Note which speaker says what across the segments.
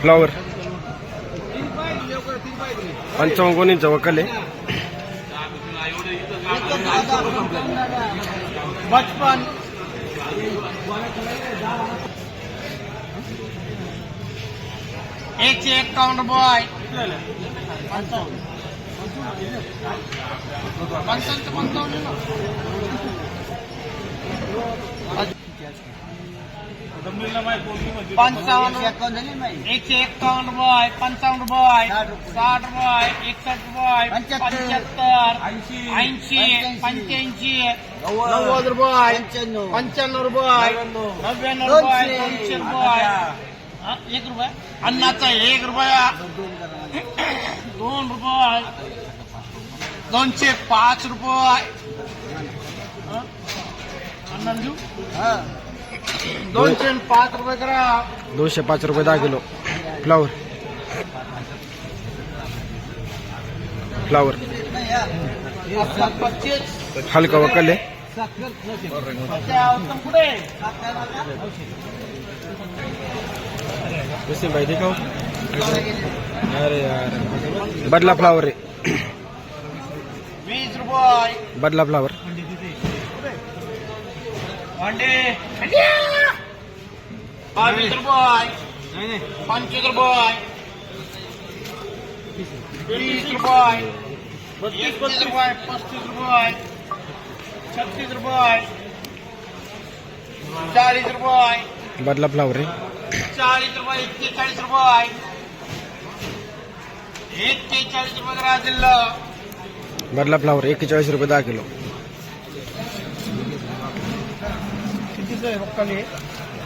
Speaker 1: Flower पंचावन्न गोणींचा आहे
Speaker 2: बचपन. एकशे बॉय पंचावन्न. पंचावन्न. पंचावन्न एकशे एक्कावन्न बॉय पंचावन्न बॉय साठ बॉय एकसष्ट बॉय पंच्याहत्तर. ऐंशी. पंच्याऐंशी. नव्वद. रुपये पंच्याण्णव. रुपये नव्याण्णव. रुपये दोनशे. रुपये हा, एक रुपये? अन्नाचा एक रुपया. दोन रुपये दोनशे पाच रुपये हा? अन्ना देऊ? दोनशे पाच रुपये करा.
Speaker 1: दोनशे पाच रुपये दहा किलो. फ्लॉवर फ्लॉवर हलका वकल आहे भाई दिखाओ अरे यार बदला फ्लावर आहे
Speaker 2: वीस रुपये.
Speaker 1: बदला फ्लावर
Speaker 2: अंडे. बावीस रुपये पंचवीस रुपये तीस रुपये एकतीस रुपये पस्तीस रुपये छत्तीस रुपये चाळीस रुपये
Speaker 1: बदला फ्लावर आहे
Speaker 2: चाळीस रुपये एक्केचाळीस रुपये. एक्केचाळीस रुपये करा जिल्हा
Speaker 1: बदला फ्लावर एक्केचाळीस रुपये दहा किलो.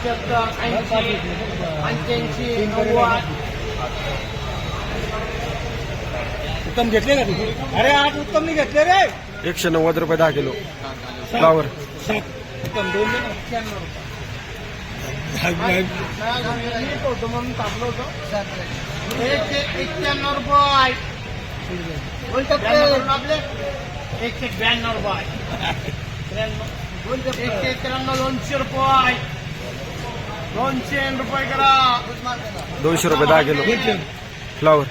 Speaker 2: सत्तर ऐंशी पंच्याऐंशी नव्वद उत्तम घेतले का तू अरे आज उत्तम नाही घेतले रे
Speaker 1: एकशे नव्वद रुपये. दहा किलो फ्लावर
Speaker 2: उत्तम दोन होतो म्हणून थांबलो होतो एकशे एक्क्याण्णव रुपये बोलतात आपले एकशे ब्याण्णव रुपये एकशे त्र्याण्णव दोनशे रुपये दोनशे रुपये करा.
Speaker 1: दोनशे रुपये दहा किलो. फ्लावर.